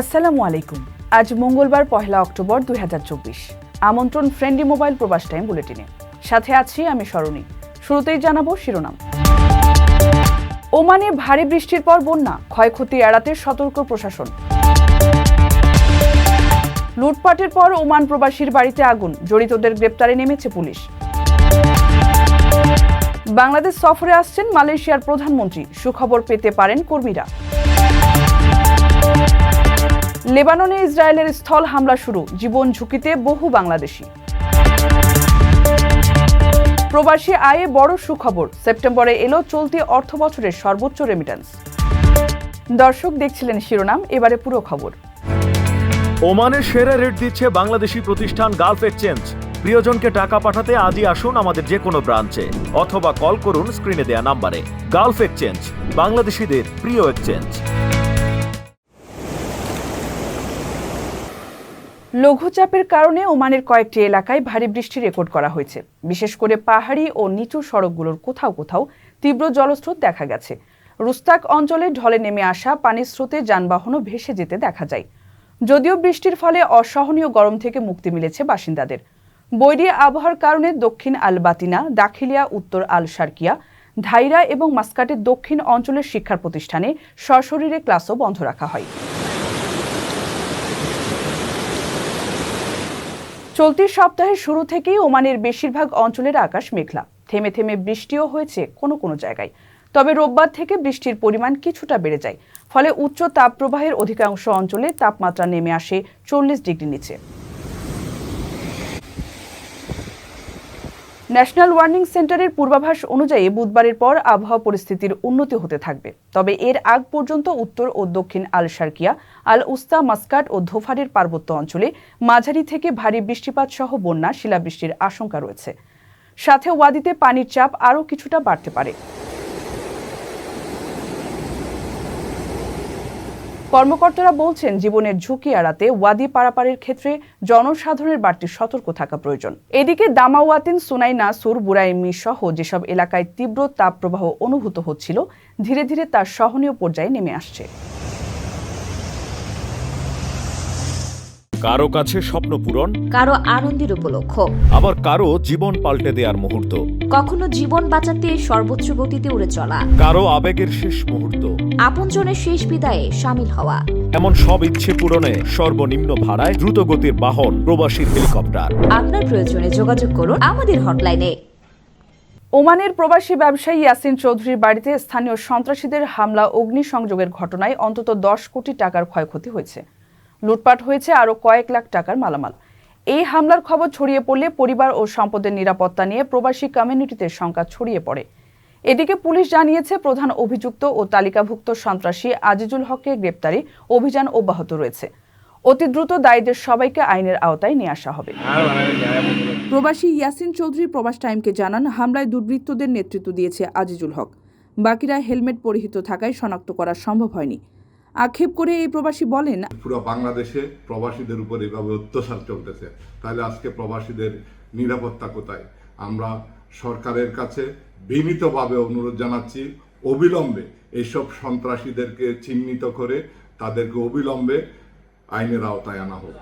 আসসালামু আলাইকুম। আজ মঙ্গলবার পহেলা অক্টোবর দুই আমন্ত্রণ ফ্রেন্ডলি মোবাইল প্রবাস টাইম বুলেটিনে। সাথে আছি আমি সরণি শুরুতেই জানাব শিরোনাম। ওমানে ভারী বৃষ্টির পর বন্যা, ক্ষয়ক্ষতি এড়াতে সতর্ক প্রশাসন। লুটপাটের পর ওমান প্রবাসীর বাড়িতে আগুন, জড়িতদের গ্রেপ্তারে নেমেছে পুলিশ। বাংলাদেশ সফরে আসছেন মালয়েশিয়ার প্রধানমন্ত্রী। সুখবর পেতে পারেন কর্মীরা। লেবাননে ইসরায়েলের স্থল হামলা শুরু, জীবন ঝুঁকিতে বহু বাংলাদেশি। প্রবাসী আয়ে বড় সুখবর, সেপ্টেম্বরে এলো চলতি অর্থ বছরের সর্বোচ্চ রেমিটেন্স দর্শক দেখছিলেন শিরোনাম, এবারে পুরো খবর। ওমানের সেরা রেট দিচ্ছে বাংলাদেশি প্রতিষ্ঠান গালফ এক্সচেঞ্জ প্রিয়জনকে টাকা পাঠাতে আজই আসুন আমাদের যে কোনো ব্রাঞ্চে, অথবা কল করুন স্ক্রিনে দেয়া নাম্বারে। গালফ এক্সচেঞ্জ বাংলাদেশিদের প্রিয় এক্সচেঞ্জ লঘুচাপের কারণে ওমানের কয়েকটি এলাকায় ভারী বৃষ্টি রেকর্ড করা হয়েছে। বিশেষ করে পাহাড়ি ও নিচু সড়কগুলোর কোথাও কোথাও তীব্র জলস্রোত দেখা গেছে। রুস্তাক অঞ্চলে ঢলে নেমে আসা পানির স্রোতে যানবাহনও ভেসে যেতে দেখা যায়। যদিও বৃষ্টির ফলে অসহনীয় গরম থেকে মুক্তি মিলেছে বাসিন্দাদের। বৈরী আবহাওয়ার কারণে দক্ষিণ আল বাতিনা দাখিলিয়া, উত্তর আল সার্কিয়া ধাইরা এবং মাস্কাটের দক্ষিণ অঞ্চলের শিক্ষা প্রতিষ্ঠানে সশরীরে ক্লাসও বন্ধ রাখা হয়। চলতি সপ্তাহের শুরু থেকেই ওমানের বেশিরভাগ অঞ্চলের আকাশ মেঘলা। থেমে থেমে বৃষ্টিও হয়েছে কোনো কোনো জায়গায়। তবে রোববার থেকে বৃষ্টির পরিমাণ কিছুটা বেড়ে যায়। ফলে উচ্চ তাপপ্রবাহের অধিকাংশ অঞ্চলে তাপমাত্রা নেমে আসে চল্লিশ ডিগ্রি নিচে। ন্যাশনাল ওয়ার্নিং সেন্টারের পূর্বাভাস অনুযায়ী বুধবারের পর আবহাওয়া পরিস্থিতির উন্নতি হতে থাকবে। তবে এর আগ পর্যন্ত উত্তর ও দক্ষিণ আল শার্কিয়া আল উস্তা মাস্কাট ও ধোফারের পার্বত্য অঞ্চলে মাঝারি থেকে ভারী বৃষ্টিপাত সহ বন্যা, শিলাবৃষ্টির আশঙ্কা রয়েছে। সাথে ওয়াদিতে পানির চাপ আরও কিছুটা বাড়তে পারে। কর্মকর্তারা বলছেন জীবনের ঝুঁকি এড়াতে ওয়াদি পারাপারের ক্ষেত্রে জনসাধারণের বাড়তি সতর্ক থাকা প্রয়োজন। এদিকে দামাওয়াতিন সুনাই নাসুর বুরাইমি সহ যেসব এলাকায় তীব্র তাপপ্রবাহ অনুভূত হচ্ছিল, ধীরে ধীরে তার সহনীয় পর্যায়ে নেমে আসছে। কারও কাছে স্বপ্ন পূরণ কারও আনন্দের উপলক্ষ আবার কারও জীবন পাল্টে দেওয়ার মুহূর্ত। কখনো জীবন বাঁচাতে সর্বোচ্চ গতিতে উড়ে চলা। কারও আবেগের শেষ মুহূর্ত। আপনজনের শেষ বিদায়ে সামিল হওয়া। এমন সব ইচ্ছে পূরণে সর্বনিম্ন ভাড়ায় দ্রুত গতির বাহন প্রবাসীর হেলিকপ্টার। আপনার প্রয়োজনে যোগাযোগ করুন আমাদের হটলাইনে। ওমানের প্রবাসী ব্যবসায়ী ইয়াসিন চৌধুরীর বাড়িতে স্থানীয় সন্ত্রাসীদের হামলা অগ্নিসংযোগের ঘটনায় অন্তত দশ কোটি টাকার ক্ষয়ক্ষতি হয়েছে। লুটপাট হয়েছে আরও কয়েক লাখ টাকার মালামাল। এই হামলার খবর ছড়িয়ে পড়লে পরিবার ও সম্পদের নিরাপত্তা নিয়ে প্রবাসী কমিউনিটিতে শঙ্কা ছড়িয়ে পড়ে। এদিকে পুলিশ জানিয়েছে, প্রধান অভিযুক্ত ও তালিকাভুক্ত সন্ত্রাসী আজিজুল হককে গ্রেপ্তারে অভিযান অব্যাহত রয়েছে। অতি দ্রুত দায়ীদের সবাইকে আইনের আওতায় নিয়ে আসা হবে। প্রবাসী ইয়াসিন চৌধুরী প্রবাস টাইমকে জানান, হামলায় দুর্বৃত্তদের নেতৃত্ব দিয়েছে আজিজুল হক। বাকিরা হেলমেট পরিহিত থাকায় শনাক্ত করা সম্ভব হয়নি। আক্ষেপ করে এই প্রবাসী বলেন, পুরো বাংলাদেশে প্রবাসীদের উপর এভাবে অত্যাচার চলতেছে। তাহলে আজকে প্রবাসীদের নিরাপত্তা কোথায়? আমরা সরকারের কাছে বিনীতভাবে অনুরোধ জানাচ্ছি, অবিলম্বে এইসব সন্ত্রাসীদেরকে চিহ্নিত করে তাদেরকে অবিলম্বে আইনের আওতায় আনা হোক।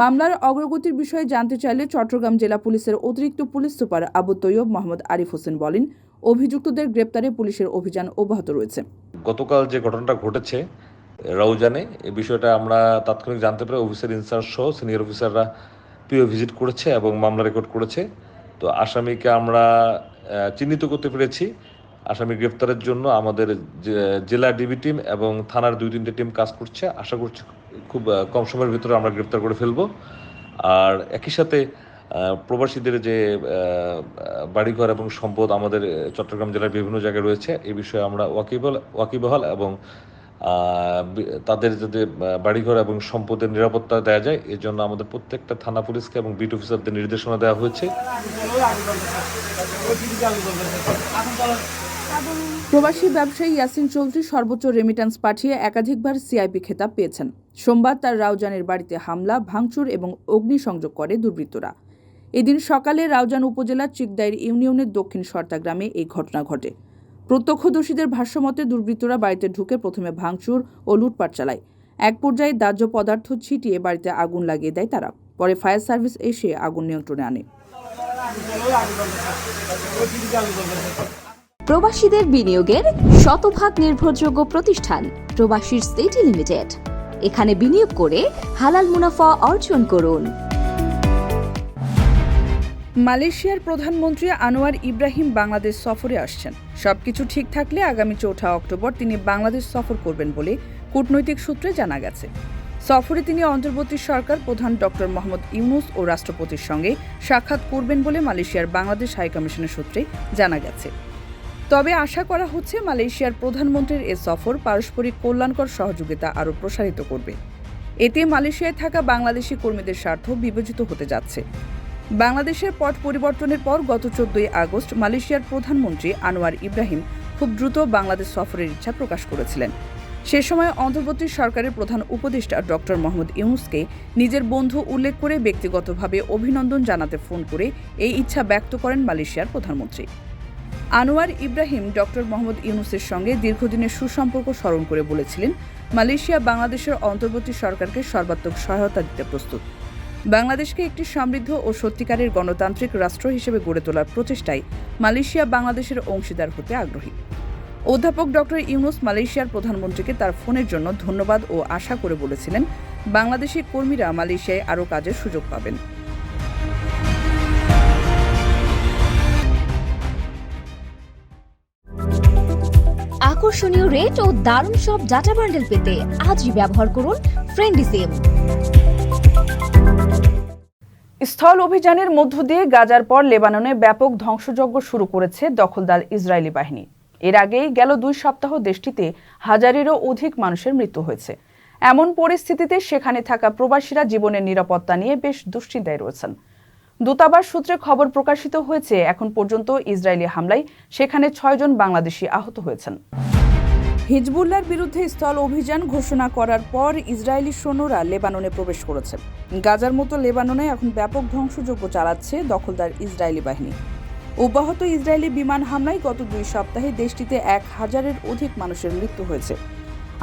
মামলার অগ্রগতির বিষয়ে জানতে চাইলে চট্টগ্রাম জেলা পুলিশের অতিরিক্ত পুলিশ সুপার আবু তৈয়ব মোহাম্মদ আরিফ হোসেন বলেন, অভিযুক্তদের গ্রেপ্তারে পুলিশের অভিযান অব্যাহত রয়েছে। গতকাল যে ঘটনাটা ঘটেছে, রাউজানে এই বিষয়টা আমরা তাৎক্ষণিক জানতে পারি অফিসার ইনচার্জ সহ সিনিয়র অফিসাররা পিও ভিজিট করেছে এবং মামলা রেকর্ড করেছে। তো আসামিকে আমরা চিহ্নিত করতে পেরেছি। আসামি গ্রেপ্তারের জন্য আমাদের জেলা ডিবি টিম এবং থানার দুই তিনটে টিম কাজ করছে। আশা করছি খুব কম সময়ের ভিতরে আমরা গ্রেপ্তার করে ফেলব। আর একই সাথে প্রবাসীদের যে বাড়িঘর এবং সম্পদ আমাদের চট্টগ্রাম জেলার বিভিন্ন জায়গায় রয়েছে এই বিষয়ে আমরা ওয়াকিবল ওয়াকিবহাল এবং তাদের আহ, বাড়িঘর এবং সম্পদের নিরাপত্তা দেওয়া যায় এর জন্য আমাদের প্রত্যেকটা থানা পুলিশকে এবং বিট অফিসারদের নির্দেশনা দেওয়া হয়েছে। প্রবাসী ব্যবসায়ী ইয়াসিন চৌধুরী সর্বোচ্চ রেমিট্যান্স পাঠিয়ে একাধিকবার সিআইপি খেতাব পেয়েছেন। সোমবার তার রাউজানের বাড়িতে হামলা, ভাঙচুর এবং অগ্নিসংযোগ করে দুর্বৃত্তরা। এদিন সকালে রাউজান উপজেলার চিকদাইর ইউনিয়নের দক্ষিণ সর্তা গ্রামে এই ঘটনা ঘটে। প্রত্যক্ষদর্শীদের ভাষ্যমতে, দুর্বৃত্তরা বাড়িতে ঢুকে প্রথমে ভাঙচুর ও লুটপাট চালায়। এক পর্যায়ে দাহ্য পদার্থ ছিটিয়ে বাড়িতে আগুন লাগিয়ে দেয় তারা। পরে ফায়ার সার্ভিস এসে আগুন নিয়ন্ত্রণে আনে। প্রবাসীদের বিনিয়োগের শতভাগ নির্ভরযোগ্য প্রতিষ্ঠান প্রবাসীর সিটি লিমিটেড। এখানে বিনিয়োগ করে হালাল মুনাফা অর্জন করুন। মালয়েশিয়ার প্রধানমন্ত্রী আনোয়ার ইব্রাহিম বাংলাদেশ সফরে আসছেন। সবকিছু ঠিক থাকলে আগামী চৌঠা অক্টোবর তিনি বাংলাদেশ সফর করবেন বলে কূটনৈতিক সূত্রে জানা গেছে। সফরে তিনি অন্তর্বর্তী সরকার প্রধান ডক্টর মোহাম্মদ ইউনুস ও রাষ্ট্রপতির সঙ্গে সাক্ষাৎ করবেন বলে মালয়েশিয়ার বাংলাদেশ হাইকমিশনের সূত্রে জানা গেছে। তবে আশা করা হচ্ছে মালয়েশিয়ার প্রধানমন্ত্রীর এ সফর পারস্পরিক কল্যাণকর সহযোগিতা আরও প্রসারিত করবে। এতে মালয়েশিয়ায় থাকা বাংলাদেশি কর্মীদের স্বার্থ বিবেচিত হতে যাচ্ছে। বাংলাদেশের পট পরিবর্তনের পর গত চোদ্দই আগস্ট মালয়েশিয়ার প্রধানমন্ত্রী আনোয়ার ইব্রাহিম খুব দ্রুত বাংলাদেশ সফরের ইচ্ছা প্রকাশ করেছিলেন। সে সময় অন্তর্বর্তী সরকারের প্রধান উপদেষ্টা ডক্টর মোহাম্মদ ইউনুসকে নিজের বন্ধু উল্লেখ করে ব্যক্তিগতভাবে অভিনন্দন জানাতে ফোন করে এই ইচ্ছা ব্যক্ত করেন মালয়েশিয়ার প্রধানমন্ত্রী। আনোয়ার ইব্রাহিম ডক্টর মোহাম্মদ ইউনুসের সঙ্গে দীর্ঘদিনের সুসম্পর্ক স্মরণ করে বলেছিলেন, মালয়েশিয়া বাংলাদেশের অন্তর্বর্তী সরকারকে সর্বাত্মক সহায়তা দিতে প্রস্তুত। বাংলাদেশকে একটি সমৃদ্ধ ও সত্যিকারের গণতান্ত্রিক রাষ্ট্র হিসেবে গড়ে তোলার প্রচেষ্টায় মালয়েশিয়া বাংলাদেশের অংশীদার হতে আগ্রহী। অধ্যাপক ডক্টর ইউনুস মালয়েশিয়ার প্রধানমন্ত্রীকে তার ফোনের জন্য ধন্যবাদ ও আশা করে বলেছিলেন, বাংলাদেশি কর্মীরা মালয়েশিয়ায় আরও কাজের সুযোগ পাবেন। আকর্ষণীয় রেট ও দারুণ সব ডাটা বান্ডেল পেতে আজই ব্যবহার করুন ফ্রেন্ডি সিম স্থল অভিযানের মধ্য দিয়ে গাজার পর লেবাননে ব্যাপক ধ্বংসযজ্ঞ শুরু করেছে দখলদার ইসরায়েলি বাহিনী। এর আগেই গেল দুই সপ্তাহ দেশটিতে হাজারেরও অধিক মানুষের মৃত্যু হয়েছে। এমন পরিস্থিতিতে সেখানে থাকা প্রবাসীরা জীবনের নিরাপত্তা নিয়ে বেশ দুশ্চিন্তায় রয়েছেন। দূতাবাস সূত্রে খবর প্রকাশিত হয়েছে, এখন পর্যন্ত ইসরায়েলি হামলায় সেখানে ছয়জন বাংলাদেশি আহত হয়েছেন। হিজবুল্লার বিরুদ্ধে স্থল অভিযান ঘোষণা করার পর ইসরায়েলি সৈন্যরা লেবাননে প্রবেশ করেছে। গাজার মতো লেবাননে এখন ব্যাপক ধ্বংসযজ্ঞ চালাচ্ছে দখলদার ইসরায়েলি বাহিনী। অব্যাহত ইসরায়েলি বিমান হামলায় গত দুই সপ্তাহে দেশটিতে এক হাজারের অধিক মানুষের মৃত্যু হয়েছে।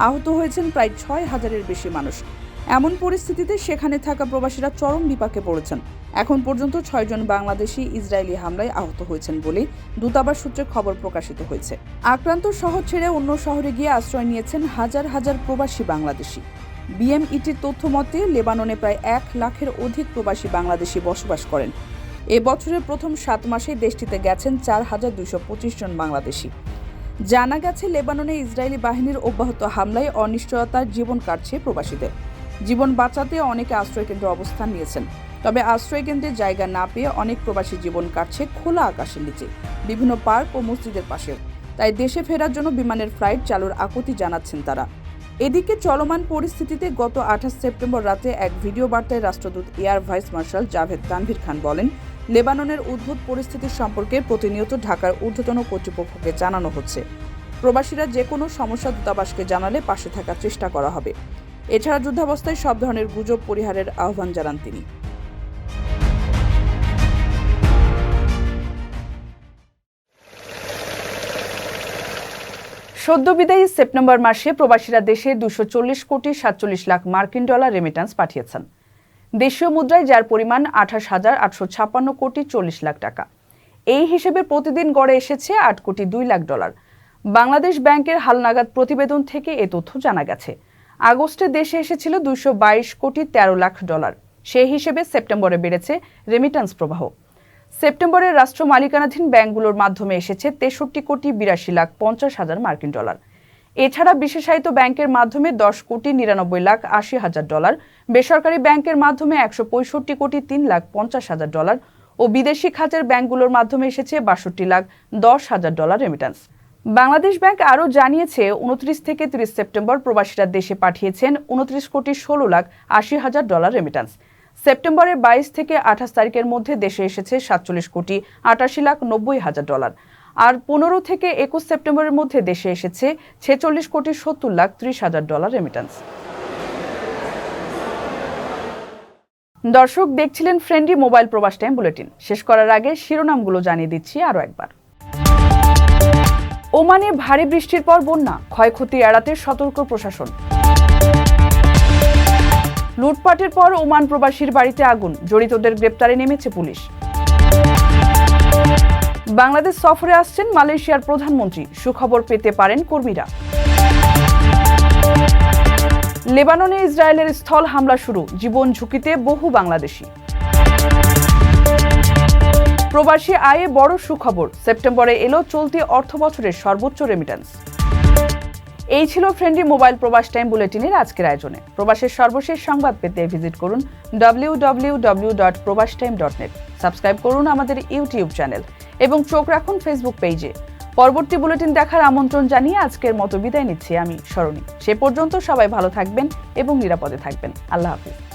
আহত হয়েছেন প্রায় ছয় হাজারের বেশি মানুষ। এমন পরিস্থিতিতে সেখানে থাকা প্রবাসীরা চরম বিপাকে পড়েছেন। এখন পর্যন্ত ছয়জন বাংলাদেশি ইসরায়েলি হামলায় আহত হয়েছেন বলে দূতাবাস সূত্রে খবর প্রকাশিত হয়েছে। আক্রান্ত শহর ছেড়ে অন্য শহরে গিয়ে আশ্রয় নিয়েছেন হাজার হাজার প্রবাসী বাংলাদেশি। বিএমইটির তথ্য মতে, লেবাননে প্রায় এক লাখের অধিক প্রবাসী বাংলাদেশি বসবাস করেন। এ বছরের প্রথম সাত মাসে দেশটিতে গেছেন চার হাজার দুইশো পঁচিশ জন বাংলাদেশি। জানা গেছে, লেবাননে ইসরায়েলি বাহিনীর অব্যাহত হামলায় অনিশ্চয়তার জীবন কাটছে প্রবাসীদের। জীবন বাঁচাতে অনেকে আশ্রয়কেন্দ্রে অবস্থান নিয়েছেন। তবে আশ্রয়কেন্দ্রে জায়গা না পেয়ে অনেক প্রবাসী জীবন কাটছে খোলা আকাশের নিচে, বিভিন্ন পার্ক ও মসজিদের পাশেও। তাই দেশে ফেরার জন্য বিমানের ফ্লাইট চালুর আকুতি জানাচ্ছেন তারা। এদিকে চলমান পরিস্থিতিতে গত আঠাশ সেপ্টেম্বর রাতে এক ভিডিও বার্তায় রাষ্ট্রদূত air vice marshal Javed Tanvir Khan বলেন, লেবাননের উদ্ভূত পরিস্থিতি সম্পর্কে প্রতিনিয়ত ঢাকার ঊর্ধ্বতন কর্তৃপক্ষকে জানানো হচ্ছে। প্রবাসীরা যে কোনো সমস্যা দূতাবাসকে জানালে পাশে থাকার চেষ্টা করা হবে। এছাড়া যুদ্ধাবস্থায় সব ধরনের গুজব পরিহারের আহ্বান জানান তিনি। সদ্য বিদায়ী সেপ্টেম্বর মাসে প্রবাসীরা দেশে দুশো চল্লিশ কোটি সাতচল্লিশ লাখ মার্কিন ডলার রেমিট্যান্স পাঠিয়েছেন। দেশীয় মুদ্রায় যার পরিমাণ আঠাশ হাজার আটশো ছাপ্পান্ন কোটি চল্লিশ লাখ টাকা। এই হিসেবে প্রতিদিন গড়ে এসেছে আট কোটি দুই লাখ ডলার। বাংলাদেশ ব্যাংকের হালনাগাদ প্রতিবেদন থেকে এ তথ্য জানা গেছে। আগস্টে দেশে এসেছিল দুশো কোটি তেরো লাখ ডলার। সেই হিসেবে সেপ্টেম্বরে বেড়েছে রেমিট্যান্স প্রবাহ। সেপ্টেম্বরে রাষ্ট্র মালিকানাধীন ব্যাংকগুলোর মাধ্যমে এসেছে তেষট্টি কোটি বিরাশি লাখ পঞ্চাশ হাজার মার্কিন ডলার। এছাড়া বিশেষায়িত ব্যাংকের মাধ্যমে দশ কোটি নিরানব্বই লাখ আশি হাজার ডলার, বেসরকারি ব্যাংকের মাধ্যমে একশো পঁয়ষট্টি কোটি তিন লাখ পঞ্চাশ হাজার ডলার ও বিদেশি খাতের ব্যাংকগুলোর মাধ্যমে এসেছে বাষট্টি লাখ দশ হাজার ডলার রেমিট্যান্স বাংলাদেশ ব্যাংক আরও জানিয়েছে, উনত্রিশ থেকে তিরিশ সেপ্টেম্বর প্রবাসীরা দেশে পাঠিয়েছেন উনত্রিশ কোটি ষোলো লাখ আশি হাজার ডলার রেমিট্যান্স সেপ্টেম্বরের বাইশ থেকে আঠাশ তারিখের মধ্যে দেশে এসেছে সাতচল্লিশ কোটি আটাশি লাখ নব্বই হাজার ডলার। আর পনেরো থেকে একুশ সেপ্টেম্বরের মধ্যে দেশে এসেছে ছেচল্লিশ কোটি সত্তর লাখ ত্রিশ হাজার ডলার রেমিট্যান্স দর্শক, দেখছিলেন friendly mobile Probash time bulletin শেষ করার আগে শিরোনামগুলো জানিয়ে দিচ্ছি আরও একবার। ওমানে ভারী বৃষ্টির পর বন্যা, ক্ষয়ক্ষতি এড়াতে সতর্ক প্রশাসন। লুটপাটের পর ওমান প্রবাসীর বাড়িতে আগুন, জড়িতদের গ্রেপ্তারে নেমেছে পুলিশ। বাংলাদেশ সফরে আসছেন মালয়েশিয়ার প্রধানমন্ত্রী, সুখবর পেতে পারেন কর্মীরা। লেবাননে ইসরায়েলের স্থল হামলা শুরু, জীবন ঝুঁকিতে বহু বাংলাদেশি। প্রবাসী আয়ে বড় সুখবর। সেপ্টেম্বরে এলো চলতি অর্থ বছরের সর্বোচ্চ রেমিটেন্স এই ছিল ফ্রেন্ডলি মোবাইল প্রবাস টাইম বুলেটিনের আজকের আয়োজনে। প্রবাসের সর্বশেষ সংবাদ পেতে ভিজিট করুন W dot Probash time dot net subscribe করুন আমাদের ইউটিউব চ্যানেল এবং চোখ রাখুন ফেসবুক পেজে পরবর্তী বুলেটিন দেখার আমন্ত্রণ জানিয়ে আজকের মতো বিদায় নিচ্ছি আমি স্মরণী সে পর্যন্ত সবাই ভালো থাকবেন এবং নিরাপদে থাকবেন। আল্লাহ হাফিজ।